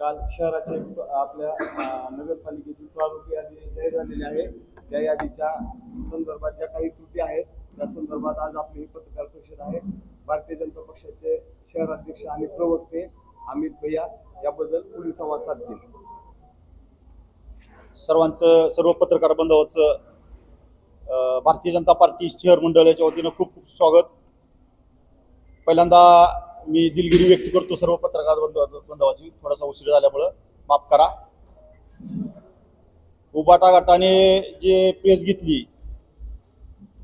काल शहराचे आपल्या नगरपालिकेची प्रारूप यादी जाहीर झालेली आहे. त्या यादीच्या संदर्भात ज्या काही त्रुटी आहेत त्या संदर्भात आज आपली ही पत्रकार परिषद आहे. भारतीय जनता पक्षाचे शहराध्यक्ष आणि प्रवक्ते अमित भैया याबद्दल पुढील संवाद साधतील. सर्वांचं सर्व पत्रकार बांधवाचं भारतीय जनता पार्टी शहर मंडळ याच्या वतीनं खूप खूप स्वागत. पहिल्यांदा मी दिलगिरी व्यक्त करतो सर्व पत्रकार बंधवाची. थोडासा उशीर झाल्यामुळं माफ करा. उबाटा गटाने जे प्रेस घेतली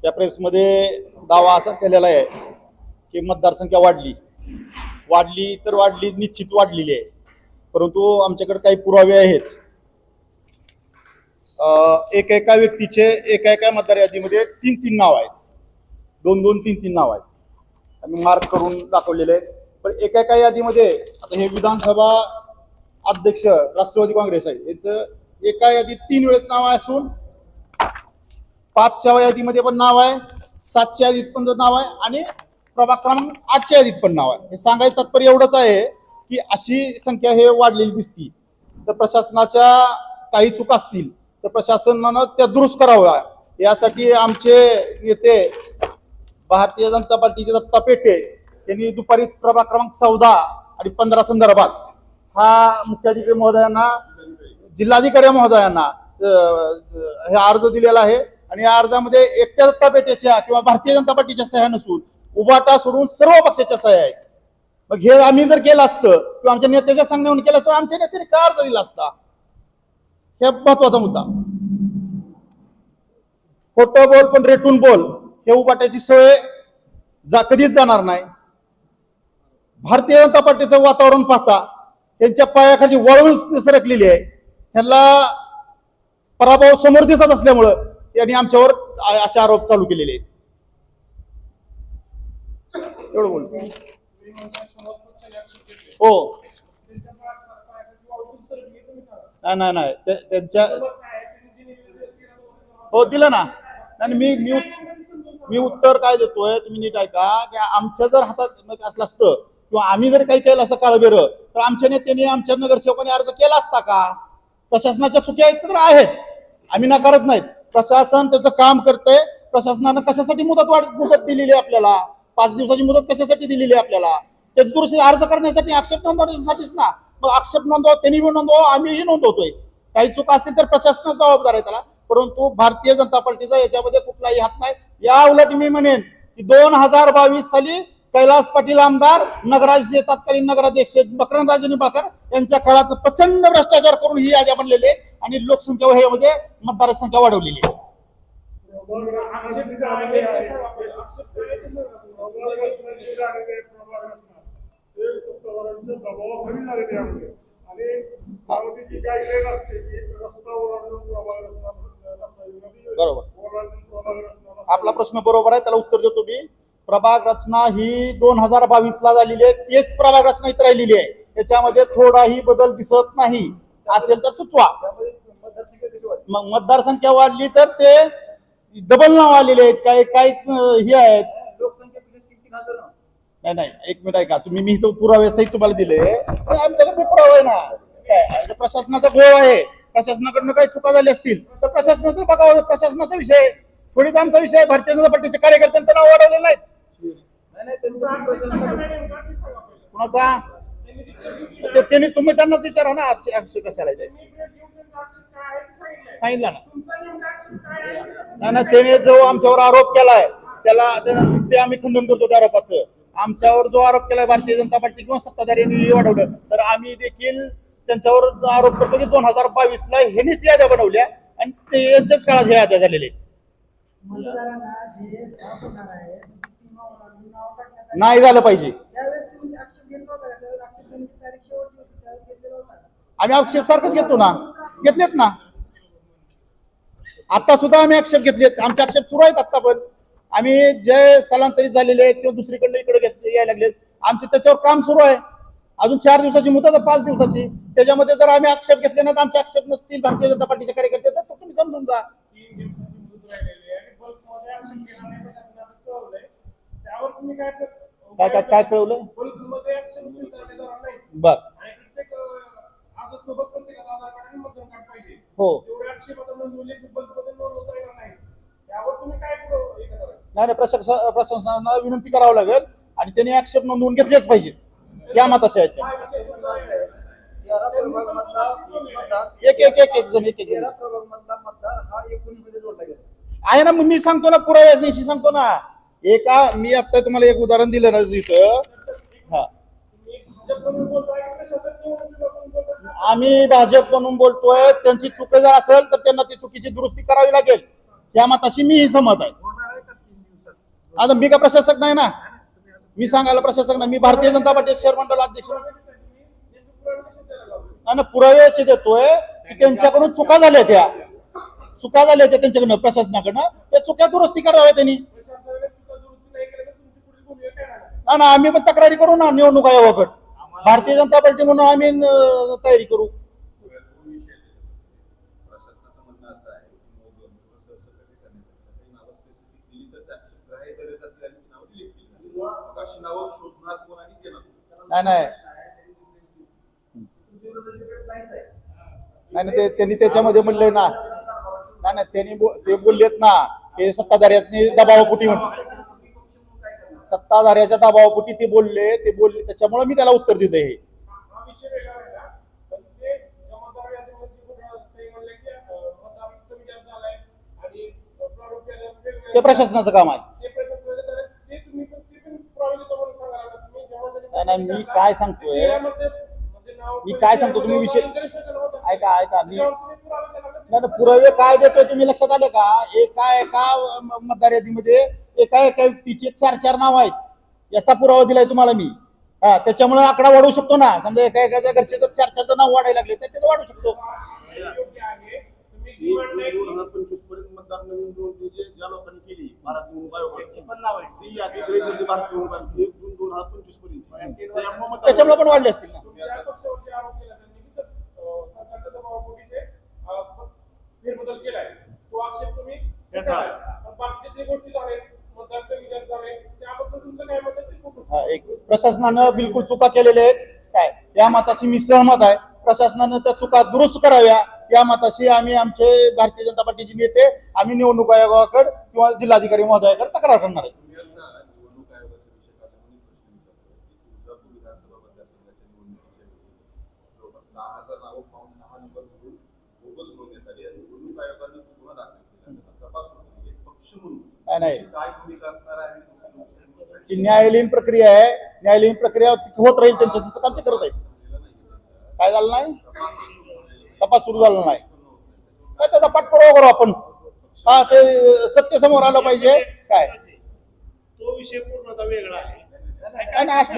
त्या प्रेसमध्ये दावा असा केलेला आहे की मतदारसंख्या वाढली. वाढली तर वाढली निश्चित वाढलेली आहे. परंतु आमच्याकडे काही पुरावे आहेत. एका एका व्यक्तीचे एका एका मतदार यादीमध्ये तीन तीन नाव आहेत. दोन दोन तीन तीन नाव आहेत. आम्ही मार्क करून दाखवलेले आहेत. पण एका एका यादीमध्ये आता हे विधानसभा अध्यक्ष राष्ट्रवादी काँग्रेस आहे. याचं एका यादीत तीन वेळेस नाव आहे असून पाचच्या यादीमध्ये पण नाव आहे सातच्या यादीत पण नाव आहे आणि प्रभाग क्रमांक आठच्या यादीत पण नाव आहे. हे सांगायचं तात्पर्य एवढंच आहे की अशी संख्या हे वाढलेली दिसती. तर प्रशासनाच्या काही चूक असतील तर प्रशासनानं त्या दुरुस्त कराव्या. यासाठी आमचे नेते भारतीय जनता पार्टीचे दत्ता पेटे यांनी दुपारी प्रभाग क्रमांक चौदा आणि पंधरा संदर्भात हा मुख्याधिकारी महोदयांना जिल्हाधिकारी महोदयांना हे अर्ज दिलेला आहे. आणि या अर्जामध्ये एकट्या दत्ता पेटेच्या किंवा भारतीय जनता पार्टीच्या सह्या नसून उभाटा सोडून सर्व पक्षाच्या सह्या आहेत. मग हे आम्ही जर केलं असतं किंवा आमच्या नेत्याच्या सांगण्यावरून केलं असतं आमच्या नेत्याने का अर्ज दिला असता? हे महत्त्वाचा मुद्दा. खोटं बोल पण रेटून बोल. हे उपाट्याची सोय जा कधीच जाणार नाही. भारतीय जनता पार्टीचं वातावरण पाहता त्यांच्या पायाखाली वळून सरकलेली आहे. ह्यांना पराभव समोर दिसत असल्यामुळं यांनी आमच्यावर असे आरोप चालू केलेले आहेत. एवढं बोलतो हो. नाही नाही नाही. त्यांच्या हो दिलं ना. आणि मी मी मी उत्तर काय देतोय तुम्ही नीट ऐका की आमच्या जर हातात असलं असतं किंवा आम्ही जर काही केलं असतं काळबेर तर आमच्या नेत्याने आमच्या नगरसेवकांनी अर्ज केला असता का? प्रशासनाच्या चुकी आहेत तर आहेत. आम्ही नकारत नाहीत. प्रशासन त्याचं काम करतंय. प्रशासनानं कशासाठी मुदत वाढ मुदत दिलेली आहे आपल्याला? पाच दिवसाची मुदत कशासाठी दिलेली आहे आपल्याला? ते दुरुस्ती अर्ज करण्यासाठी आक्षेप नोंदवण्यासाठीच ना. मग आक्षेप नोंदवा त्यांनी बी नोंदवा आम्हीही नोंदवतोय. काही चुका असतील तर प्रशासनाचा जबाबदार आहे त्याला. परंतु भारतीय जनता पार्टीचा याच्यामध्ये कुठलाही हात नाही. या उलट मी म्हणेन की दोन हजार बावीस साली कैलास पाटील आमदार नगराचे तत्कालीन नगराध्यक्ष मकरणराजे निंबाळकर यांच्या काळात प्रचंड भ्रष्टाचार करून ही याद्या बनलेली आहे आणि लोकसंख्या ह्यामध्ये मतदार संख्या वाढवलेली आहे बरोबर. आपला प्रश्न बरोबर आहे त्याला उत्तर देतो मी. प्रभाग रचना ही दोन हजार बावीस ला झालेली आहे. तेच प्रभाग रचना इथं राहिलेली आहे. त्याच्यामध्ये थोडाही बदल दिसत नाही. असेल तर सुचवा. मग मतदारसंख्या वाढली तर ते डबल नाव आलेले आहेत काही काही हे आहेत. नाही नाही एक मिनिट ऐका. तुम्ही मी इथं पुरावे सहित तुम्हाला दिले. आमच्याकडे पुरावा आहे ना. काय? म्हणजे प्रशासनाचा गोळ आहे. प्रशासनाकडनं काही चुका झाल्या असतील तर प्रशासनाचं बघावं. प्रशासनाचा विषय आहे. थोडीच आमचा विषय. भारतीय जनता पार्टीचे कार्यकर्त्यांचं नाव वाढवलेलं नाहीत. कुणाचा? ते त्यांनी तुम्ही त्यांनाच विचारा ना आक्षेप आक्षेप कशाला. सांगितलं. ना. नाही त्याने जो आमच्यावर आरोप केलाय त्याला ते आम्ही खंडन करतो त्या आरोपाचं. आमच्यावर जो आरोप केलाय भारतीय जनता पार्टी किंवा सत्ताधाऱ्यांनी वाढवलं तर आम्ही देखील त्यांच्यावर आरोप करतो की दोन हजार बावीस ला ह्यांनीच याद्या बनवल्या आणि ते यांच्याच काळात ह्या याद्या झालेल्या आहेत. मतदारांना जे त्रास होणार आहे त्याची सीमा ओलांडून नाव टाकण्यात आली. नाही झालं पाहिजे. त्यावेळेस तुम्ही आक्षेप घेतला होता का त्यावेळेस आक्षेप घेण्याची तारीख शेवटची होती त्यावेळेस घेतलेला होता का? आम्ही आक्षेप सारखंच घेतो ना. घेतलेत ना. आता सुद्धा आम्ही आक्षेप घेतलेत. आमचे आक्षेप सुरू आहेत आता पण. आम्ही जे स्थलांतरित झालेले आहेत किंवा दुसरीकडे इकडे घेत- यायला लागले आमचे त्याच्यावर काम सुरू आहे. अजून चार दिवसाची मुदत आहे, पाच दिवसाची. त्याच्यामध्ये जर आम्ही आक्षेप घेतले नाही तर आमचे आक्षेप नसतील भारतीय जनता पार्टीचे कार्यकर्ते तर तुम्ही समजून जा. तीन दिवसाची मुदत राहिलेली काय काय काय कळवलं? बर. हो. नाही प्रशासन प्रशासनाला विनंती करावं लागेल आणि त्यांनी आक्षेप नोंदवून घेतलेच पाहिजेत. या मताचे आहेत त्या. एक एक एक एक जण एक एक जण. मतदार हा आहे ना मग मी सांगतो ना पुराव्याशी सांगतो ना. एका मी आता तुम्हाला एक उदाहरण दिलं ना तिथं हा. आम्ही भाजप म्हणून बोलतोय त्यांची चुक जर असेल तर त्यांना ती चुकीची दुरुस्ती करावी लागेल. या मताशी मीही सहमत आहे. आहे आता मी का प्रशासक नाही ना? मी सांगायला प्रशासक नाही. मी भारतीय जनता पार्टी शहर मंडळ अध्यक्ष. आणि पुराव्याचे देतोय की त्यांच्याकडून चुका झाल्या त्या. चुका झाल्या होत्या त्यांच्याकडनं प्रशासनाकडनं त्या चुक्या दुरुस्ती कराव्या त्यांनी. ना ना आम्ही पण तक्रारी करू ना निवडणूक आयोगाकडे. भारतीय जनता पार्टी म्हणून आम्ही तयारी करू. नाही नाही. नाही ते त्यांनी त्याच्यामध्ये म्हणलंय ना नाही नाही त्यांनी ते बोललेत ना हे सत्ताधाऱ्यांनी दबावापोटी म्हणते सत्ताधाऱ्याच्या दबावापोटी ते बोलले ते बोलले त्याच्यामुळे मी त्याला उत्तर दिलं हे ते प्रशासनाचं काम आहे नाही, नाही, मी काय सांगतोय? मी काय सांगतो, तुम्ही विषय- ऐका ऐका मी नाही पुरावे काय देतोय तुम्ही लक्षात आले का? एका एका म- मतदार यादीमध्ये एका एका व्यक्तीचे चार चार नाव आहेत. याचा पुरावा दिलाय तुम्हाला मी. हा त्याच्यामुळे आकडा वाढवू शकतो ना. समजा एका एकाच्या घरचे जर चार चारचं नाव वाढायला लागले तर त्याचं वाढू शकतो. हे योग्य आहे तुम्ही जी एक प्रशासनानं बिलकुल चुका केलेल्या आहेत. काय? या मताशी मी सहमत आहे. प्रशासनानं त्या चुका दुरुस्त कराव्या. या मताशी आम्ही आमचे भारतीय जनता पार्टीचे नेते आम्ही निवडणूक आयोगाकडे किंवा जिल्हाधिकारी महोदयाकडे तक्रार करणार आहे. सहा हजार नावं पाहून सहा नंबर बोगस नोंदण्यात आली आहे निवडणूक आयोगाने गुन्हा दाखल नाही, नाही. आहे आहे, ती न्यायालयीन प्रक्रिया आहे. न्यायालयीन प्रक्रिया होत राहील त्यांचं त्याचं काम ते करत आहेत. काय झालं नाही? तपास सुरू झाला नाही. काय त्याचा पाठपुरावा करू आपण. हा ते सत्य समोर आलं पाहिजे. काय? तो विषय पूर्णतः वेगळा आहे. काय नाही आहे.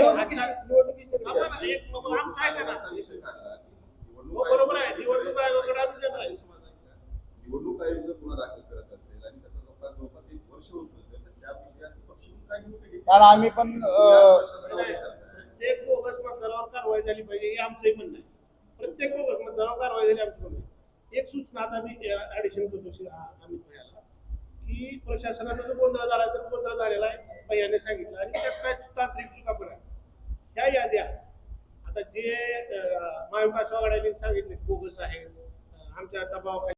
निवडणूक हो, आहे. आयोग- कारण आम्ही पण. प्रत्येक बोगस मतदारावर कारवाई झाली पाहिजे हे आमचंही म्हणणं आहे. प्रत्येक बोगस मतदारावर कारवाई झाली आमचं म्हणणं आहे. एक सूचना आता मी ऍडिशन करतो श्री आ- अमित भैयाला की प्रशासनाचा जो गोंधळ झाला तर गोंधळ झालेला आहे भैयाने सांगितलं. आणि त्यात काय तांत्रिक चुका पण आहे. ह्या याद्या आता जे महाविकास आघाडीने सांगितले बोगस आहे आमच्या दबावाखाली